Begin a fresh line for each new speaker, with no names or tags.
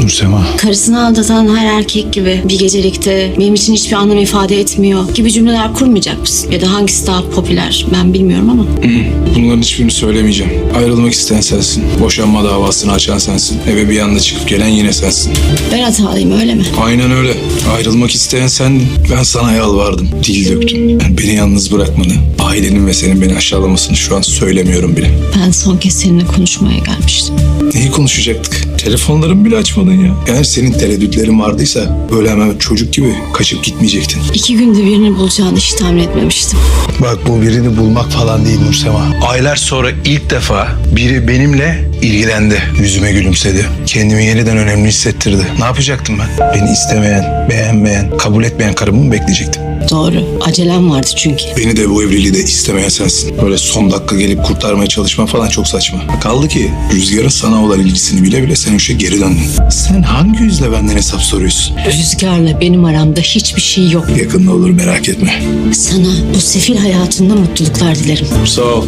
Nursema.
Karısını aldatan her erkek gibi bir gecelikte benim için hiçbir anlam ifade etmiyor gibi cümleler kurmayacak mısın? Ya da hangisi daha popüler ben bilmiyorum ama.
Bunların hiçbirini söylemeyeceğim. Ayrılmak isteyen sensin. Boşanma davasını açan sensin. Eve bir anda çıkıp gelen yine sensin.
Ben hatalıyım öyle mi?
Aynen öyle. Ayrılmak isteyen sendin. Ben sana yalvardım. Dil döktüm. Yani beni yalnız bırakmanı, ailenin ve senin beni aşağılamasını şu an söylemiyorum bile.
Ben son kez seninle konuşmaya gelmiştim.
Neyi konuşacaktık? Telefonlarımı bile açmadın ya. Eğer senin tereddütlerin vardıysa böyle hemen çocuk gibi kaçıp gitmeyecektin.
İki günde birini bulacağını hiç tahmin etmemiştim.
Bak bu birini bulmak falan değil Nursema. Aylar sonra ilk defa biri benimle ilgilendi. Yüzüme gülümsedi. Kendimi yeniden önemli hissettirdi. Ne yapacaktım ben? Beni istemeyen, beğenmeyen, kabul etmeyen karımı mı bekleyecektim?
Doğru. Acelem vardı çünkü.
Beni de bu evliliği de istemeyen sensin. Böyle son dakika gelip kurtarmaya çalışman falan çok saçma. Kaldı ki Rüzgar'ın sana olan ilgisini bile bile sen işe geri döndün. Sen hangi yüzle benden hesap soruyorsun?
Rüzgar'la benim aramda hiçbir şey yok.
Yakında olur merak etme.
Sana bu sefil hayatında mutluluklar dilerim.
Sağ ol.